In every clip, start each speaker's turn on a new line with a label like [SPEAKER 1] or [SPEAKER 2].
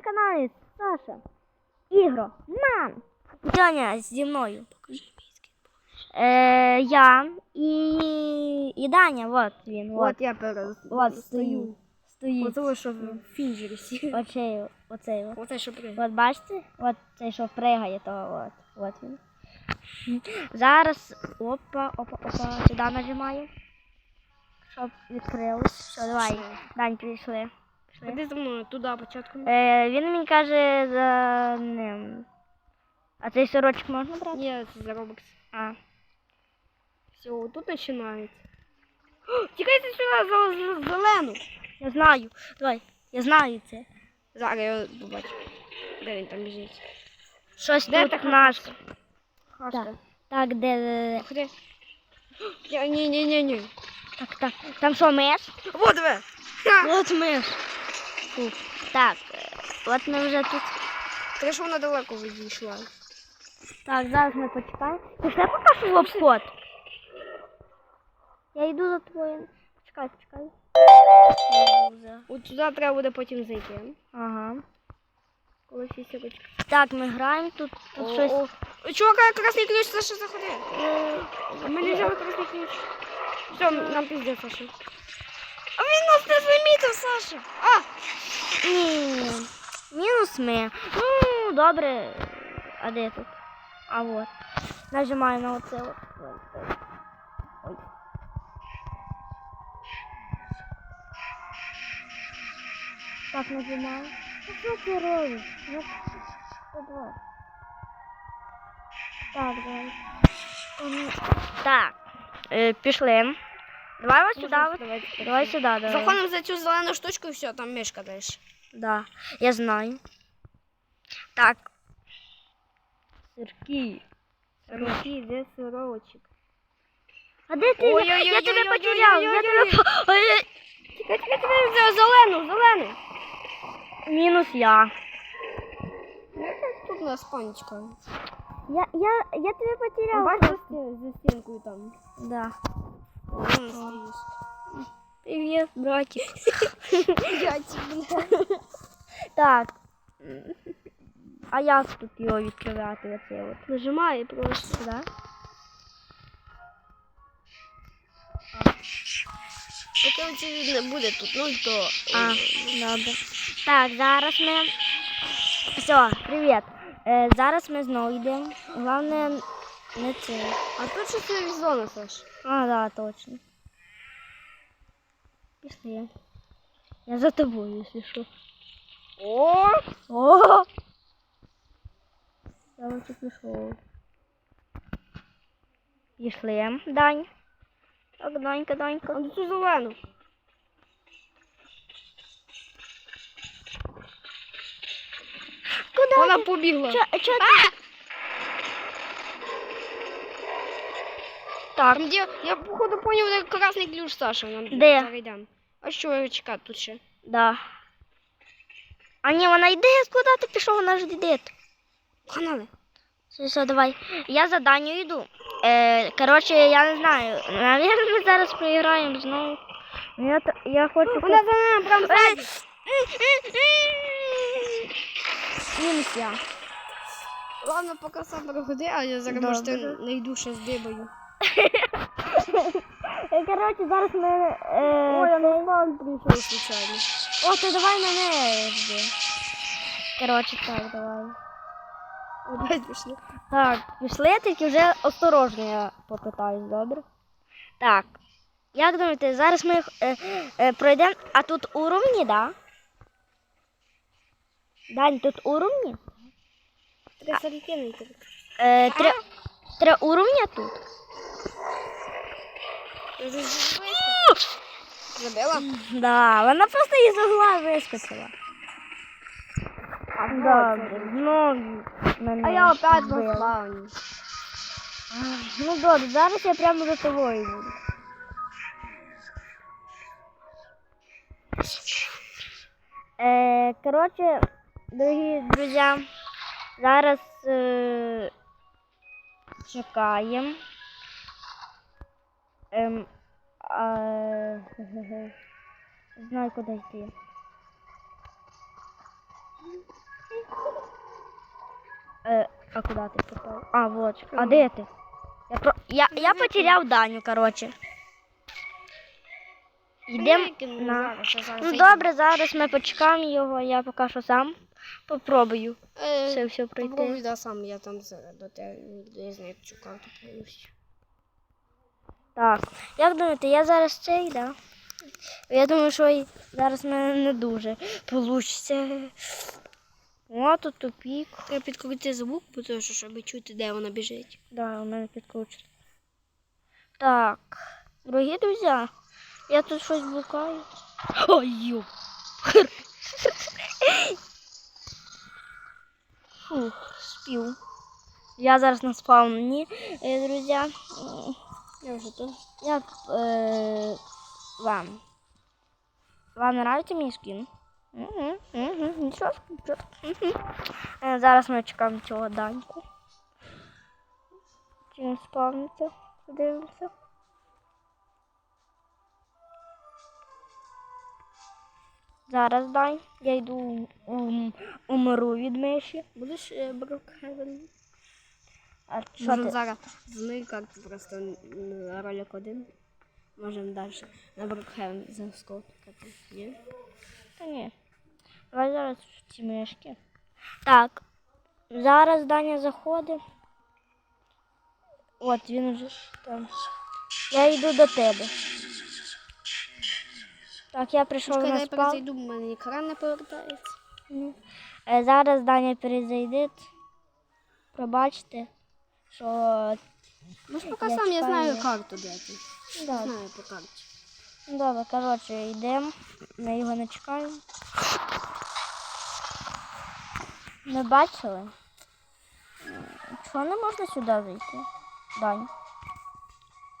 [SPEAKER 1] на каналі Саша. Ігро. Ман. Дяня зі мною.
[SPEAKER 2] Покажи мій скейт.
[SPEAKER 1] Е, я і, і Даня, от він. От,
[SPEAKER 2] От я перед
[SPEAKER 1] от стою. Стоїть.
[SPEAKER 2] Оце що в фінджері сі.
[SPEAKER 1] Оцей, оцей. От.
[SPEAKER 2] Оце що прийде.
[SPEAKER 1] От бачите? От цей, що пригає, то от. От він. Зараз. Опа, опа, опа. Сюди нажимаю. Щоб відкрилось. Все, давай. Дань, пішли. Пішли.
[SPEAKER 2] Іди за мною туди початку.
[SPEAKER 1] Е, він мені каже за ним. А цей сорочок можна брати?
[SPEAKER 2] Ні, це за Roblox.
[SPEAKER 1] А.
[SPEAKER 2] Все, тут починається. Тікайте сюди за, за зелену.
[SPEAKER 1] Я знаю. Давай. Я знаю це.
[SPEAKER 2] Зараз я побачу. Де він там біжить?
[SPEAKER 1] Щось
[SPEAKER 2] Де
[SPEAKER 1] тут
[SPEAKER 2] така
[SPEAKER 1] наш.
[SPEAKER 2] Хашка.
[SPEAKER 1] Так. Так, де.
[SPEAKER 2] Ходи. Я, ні, ні, ні, ні.
[SPEAKER 1] Так, так. Там що, миш?
[SPEAKER 2] Вот ви.
[SPEAKER 1] От миш. Фу. Так. е, От ми вже тут.
[SPEAKER 2] Треба, що вона далеко відійшла.
[SPEAKER 1] Так, зараз ми почекаємо. Пішли поки що в обход. Я йду за тобою. Почекай, почекай.
[SPEAKER 2] От туди треба буде потім зайти.
[SPEAKER 1] Ага.
[SPEAKER 2] Коли всі сірочки.
[SPEAKER 1] Так, ми граємо тут, тут
[SPEAKER 2] О,
[SPEAKER 1] щось.
[SPEAKER 2] о. Чувака, красний ключ, Саша, заходи.
[SPEAKER 1] Е,
[SPEAKER 2] ми не взяли красний ключ. Все, нам пиздец, Саша. А він нас не замітив, Саша. А!
[SPEAKER 1] Ні. Мінус ми. Ну, добре. А де тут? А от. Нажимаю на оце от. Ой. Так, нажимаю. Ну, Що ти робиш? Ну, що давай? Так, давай. Так. Е, пішли. Давай ось сюди.
[SPEAKER 2] Можна
[SPEAKER 1] Давай сюди, давай.
[SPEAKER 2] Заходимо за цю зелену штучку і все, там мишка далі.
[SPEAKER 1] Да, я знаю. Так. Сырки.
[SPEAKER 2] Руки, де сирочок?
[SPEAKER 1] А де ти? Я, я тебе потерял. Я тебе... по- Ой,
[SPEAKER 2] Тікай, тікай, тікай, за зелену, зелену.
[SPEAKER 1] Мінус я.
[SPEAKER 2] Тут у нас панечка.
[SPEAKER 1] Я, я, я тебе потерял.
[SPEAKER 2] Бачиш за, за стінкою там?
[SPEAKER 1] Да. Привет, братик.
[SPEAKER 2] Я тебе.
[SPEAKER 1] Так. А як тут його відкривати оце от?
[SPEAKER 2] Нажимай просто.
[SPEAKER 1] Сюди?
[SPEAKER 2] Поки очевидно буде тут, ну то.
[SPEAKER 1] А, добре. Так, зараз ми. Все, привіт. Е, зараз ми знову йдемо. Головне, не це.
[SPEAKER 2] А тут щось не зона, Саш.
[SPEAKER 1] А, да, точно. Пішли. Я за тобою, якщо що.
[SPEAKER 2] О!
[SPEAKER 1] О! Я вже пішов. Пішли, Дань. Так, Данька, Данька.
[SPEAKER 2] А цю зелену.
[SPEAKER 1] Куди
[SPEAKER 2] Вона побігла.
[SPEAKER 1] Чо, чо ти? Так,
[SPEAKER 2] Там де, я походу поняв, де красний ключ, Саша. Нам
[SPEAKER 1] Де?
[SPEAKER 2] зараз йдемо. А що чекати тут ще?
[SPEAKER 1] да. А ні, вона йде, куди ти пішов, вона ж йде.
[SPEAKER 2] Канали.
[SPEAKER 1] Все, все, давай. Я за Даню йду. Е, коротше, я не знаю. Наверное, ми зараз проіграємо знову. Я, т- я хочу.
[SPEAKER 2] Вона за нами прям ззаді.
[SPEAKER 1] Мінус я.
[SPEAKER 2] Ладно, поки сам проходи, а я зараз може
[SPEAKER 1] Добре.
[SPEAKER 2] знайду ще з дибою.
[SPEAKER 1] Е, Коротше, зараз ми. Е,
[SPEAKER 2] Ой, я на спаун прийшов случайно.
[SPEAKER 1] О, то давай на неї жди. Коротше, так, давай.
[SPEAKER 2] Опять пішли.
[SPEAKER 1] Так, пішли, тільки вже осторожно я попитаюсь, добре? Так. Як думаєте, зараз ми е, е, пройдемо, а тут уровні, да? Дань, тут уровні?
[SPEAKER 2] Три салітинки.
[SPEAKER 1] Е, три, три уровня тут?
[SPEAKER 2] Забила?
[SPEAKER 1] Да, вона просто із угла вискочила. Добре, ну, мене
[SPEAKER 2] А я опять на.
[SPEAKER 1] Ну добре, зараз я прямо за тобою буду. Е, коротше, дорогі друзі, зараз е, чекаємо. Ем, а. Знаю, куди йти. Е, а куди ти попав? А, вот. А де ти? Я, про... я, я потеряв Даню, коротше. Йдемо на... Ну добре, зараз ми почекаємо його, я поки що сам попробую
[SPEAKER 2] Е,
[SPEAKER 1] це все пройти.
[SPEAKER 2] Попробуй, да, сам, я там до тебе, я знаю цю карту.
[SPEAKER 1] Так, як думаєте, я зараз цей, да? Я думаю, що зараз в мене не дуже получиться. О, тут тупік.
[SPEAKER 2] Треба підкрути звук, бо то, що, щоб чути, де вона біжить.
[SPEAKER 1] Да, у мене підключено. Так, дорогі друзі, я тут щось блукаю. Ой, ю. Фух, спів. Я зараз на спавні, е, друзі.
[SPEAKER 2] Я вже тут.
[SPEAKER 1] Як е, вам? Вам нравится мій скін? Угу, угу, нічого, нічого. Е, Зараз ми чекаємо цього даньку. Чи він спавниться? Подивимося. Зараз дань. Я йду ум, умру від миші.
[SPEAKER 2] Будеш е, Брокхевен?
[SPEAKER 1] А що
[SPEAKER 2] Можемо
[SPEAKER 1] ти?
[SPEAKER 2] зараз з моєї карти просто н- ролик один. Можемо далі на Брокхевен заскокати. Ні?
[SPEAKER 1] Та ні. Давай зараз в ці мишки. Так. Зараз Даня заходить. От він вже там. Я йду до тебе. Так, я прийшов
[SPEAKER 2] Чекай,
[SPEAKER 1] на
[SPEAKER 2] я перезайду, в мене екран не повертається.
[SPEAKER 1] Е, Зараз Даня перезайде. Пробачте, що.
[SPEAKER 2] Може, поки
[SPEAKER 1] Я
[SPEAKER 2] сам я знаю карту, де ти.
[SPEAKER 1] Да.
[SPEAKER 2] Знаю по карті.
[SPEAKER 1] Ну, Добре, коротше, йдемо. Ми його не чекаємо. Ми бачили? Чого не можна сюди зайти? Дань.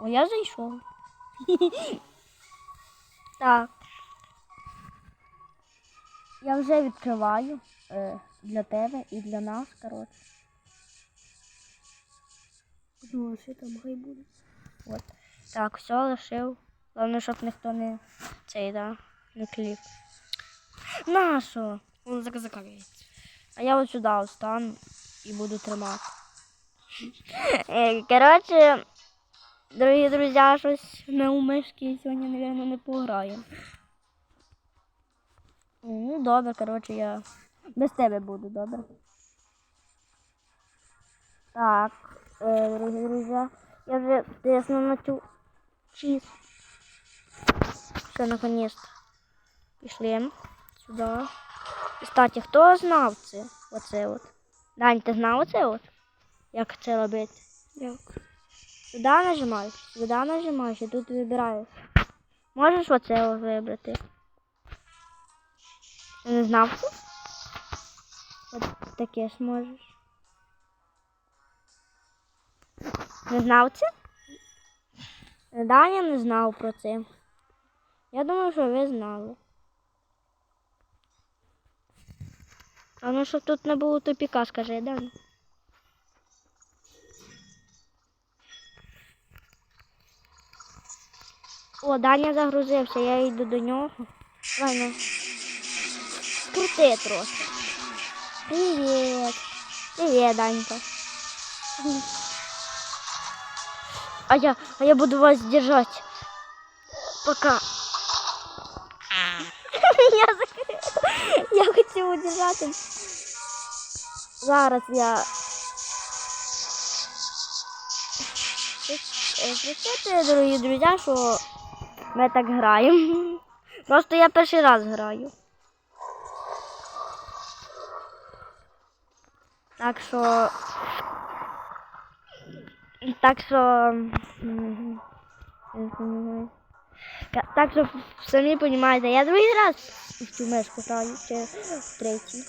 [SPEAKER 1] О, я зайшов. так. Я вже відкриваю е, для тебе і для нас, коротше.
[SPEAKER 2] Ну, а що там хай буде.
[SPEAKER 1] От. Так, все лишив. Головне, щоб ніхто не цей, да, не кліп. Нащо?
[SPEAKER 2] Воно зараз закриється.
[SPEAKER 1] А я от сюди встану і буду тримати. Е, Коротше, дорогі друзі, щось ми у мишки сьогодні, мабуть, не пограємо. Ну, добре, коротше, я без тебе буду, добре. Так, е, друзі, я вже тисну на цю чіз. Все, наконец-то. Пішли сюди. Кстати, хто знав це? Оце от. Дань, ти знав оце от? Як це робити?
[SPEAKER 2] Як?
[SPEAKER 1] Сюди нажимаєш, сюди нажимаєш і тут вибираєш. Можеш оце от вибрати. Ти не знав це? От таке ж можеш. Не знав це? Даня не знав про це. Я думаю, що ви знали. А ну щоб тут не було тупіка, скажи, Даня. О, Даня загрузився, я йду до нього. Даня. Скрути трохи. Привіт. Привіт, Данька. А я, а я буду вас держать. Пока. я хотів удержати. Зараз я. Представте, дорогі друзі, що ми так граємо. Просто я перший раз граю. Так що. Так що. Так що самі розумієте, я другий раз в цю мешку граю, в третій.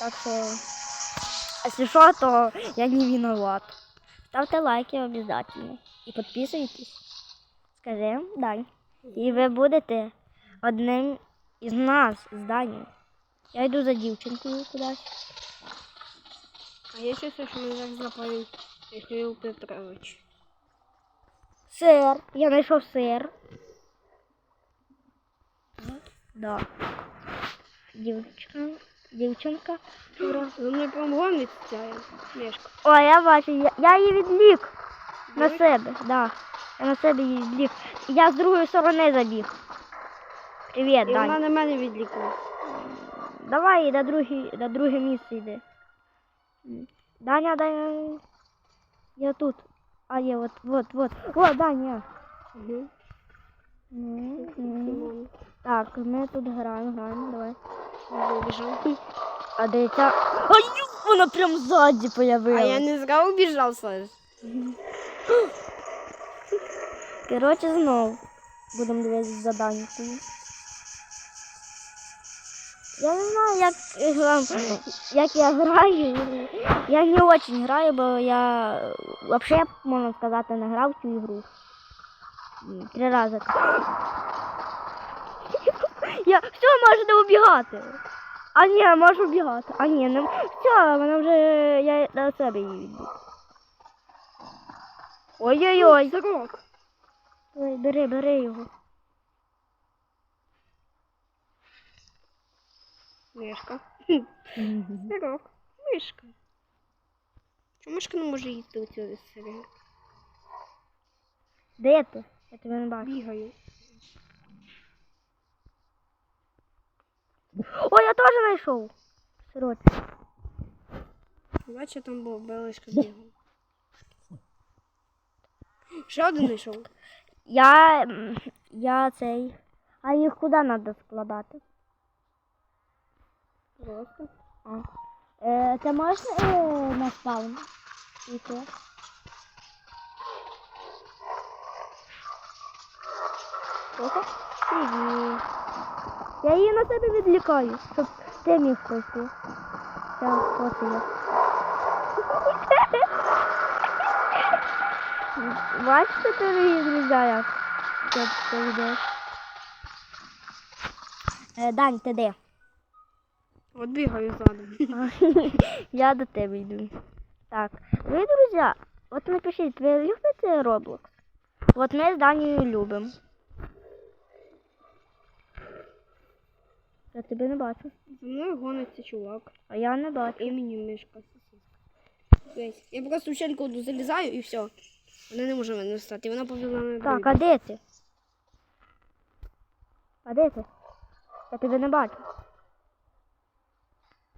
[SPEAKER 1] Так що, якщо що, то я не виноват. Ставте лайки обов'язково. І підписуйтесь. Скажи, Дань. І ви будете одним із нас, з Дані. Я йду за дівчинкою кудись.
[SPEAKER 2] А я чувствую, що мене зараз запалив Михайло Петрович.
[SPEAKER 1] Сир. Я знайшов сир. Да. Дівчинка. дівчинка.
[SPEAKER 2] Прям гонить ця мішка.
[SPEAKER 1] О, я бачу, я, я її відлік на себе, да. Я на себе її відлік. Я з другої сторони забіг. Привіт,
[SPEAKER 2] І вона
[SPEAKER 1] Дань.
[SPEAKER 2] на мене відлікує.
[SPEAKER 1] Давай на друге, на друге місце йди. Даня, Даня. Я тут. А є, от, от, от. О, Даня.
[SPEAKER 2] Угу.
[SPEAKER 1] М. Так, ми тут граємо, граємо, давай.
[SPEAKER 2] Убіжав.
[SPEAKER 1] А де ця... Ай, вона прям ззаді
[SPEAKER 2] А я не зря убіжав, Саш.
[SPEAKER 1] Коротше, знов будемо дивитися задання. свої. Я не знаю, як, е, як я граю. Я не очень граю, бо я взагалі, можна сказати, не грав в цю ігру. Три рази. Я все, можете убігати. А ні, можу убігати. А ні, не все, вона вже я на себе її відбіг. Ой-ой-ой. Ой, бери, бери його.
[SPEAKER 2] Мишка. Сирок. Мишка. Чому мишка не може їсти у цього сирок?
[SPEAKER 1] Де ти? Я тебе не бачу.
[SPEAKER 2] Бігаю.
[SPEAKER 1] О, я теж знайшов. Сироті.
[SPEAKER 2] Бачу, там був белишка бігав. Ще один знайшов.
[SPEAKER 1] Я. Я цей. А їх куди треба складати?
[SPEAKER 2] Просто.
[SPEAKER 1] А. Е, це можна е, на спаун? І це? Тихо. Привіт. Я її на себе відлікаю, щоб ти міг пройти. Це хто є? Бачите, дорогі друзі, як це це? Е, Дань, ти де?
[SPEAKER 2] От бігаю задом.
[SPEAKER 1] Я до тебе йду. Так, ви, друзі, от напишіть, ви любите Roblox? От ми з Данією любимо. Я тебе не бачу.
[SPEAKER 2] За мною гониться чувак.
[SPEAKER 1] А я не бачу.
[SPEAKER 2] Імені мишка. Десь. Я просто в щельку залізаю і все. Вона не може мене встати. Вона побігла на
[SPEAKER 1] Так, а де ти? А де ти? Я тебе не бачу.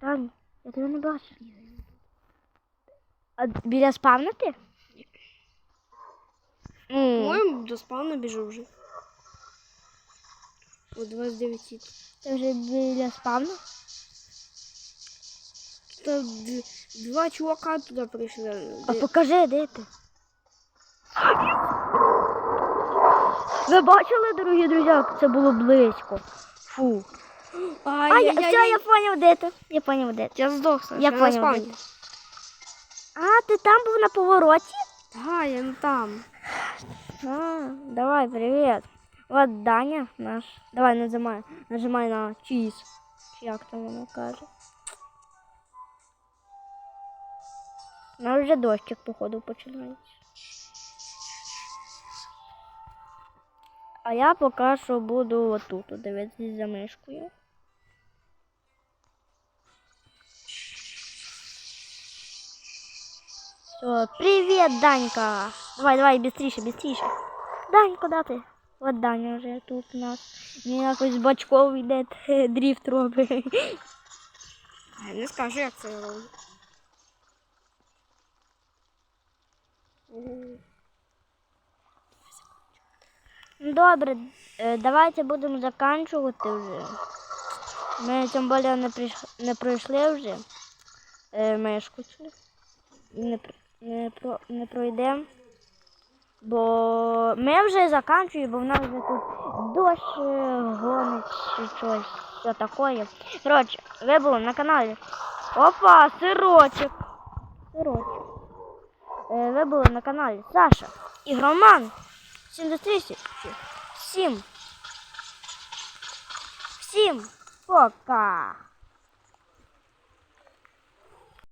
[SPEAKER 1] Дань, я тебе не бачу. А біля спавна ти? Ну,
[SPEAKER 2] По-моєму, до спавна біжу вже. О, 29 сіт.
[SPEAKER 1] ти вже біля спавна?
[SPEAKER 2] Д- два чувака туди прийшли.
[SPEAKER 1] А
[SPEAKER 2] Де-
[SPEAKER 1] покажи, де ти? Ви бачили, дорогі друзі, як це було близько? Фу.
[SPEAKER 2] Ай,
[SPEAKER 1] А,
[SPEAKER 2] я,
[SPEAKER 1] я,
[SPEAKER 2] я,
[SPEAKER 1] все,
[SPEAKER 2] я,
[SPEAKER 1] я поняв, де ти. Я поняв, де ти.
[SPEAKER 2] я здох,
[SPEAKER 1] Я поняв, А, ти там був на повороті?
[SPEAKER 2] Ага, я не там.
[SPEAKER 1] А, давай, привіт. От Даня наш. Давай нажимай. Нажимай на чиз. Чи як там воно каже. Ну вже дощик, походу, починається. А я поки що буду отут дивитися за мишкою. Все, привіт, Данька. Давай, давай, быстріше, быстріше. Дань, куди ти? От Даня вже тут у нас. Він якось бачков йде, дріфт робить.
[SPEAKER 2] Я не скажу, як це робить.
[SPEAKER 1] Добре, е, давайте будемо закінчувати вже. Ми тим більше не, прийш... не пройшли вже е, мишку цю. Не, пр- не, про... не пройдемо. Бо ми вже закінчуємо, бо в нас вже тут дощ е, гонить чи щось що таке. Коротше, ви були на каналі. Опа, сирочок. Сирочок. Е, ви були на каналі Саша. Ігроман. Всім зустрічі. Всім. Всім пока.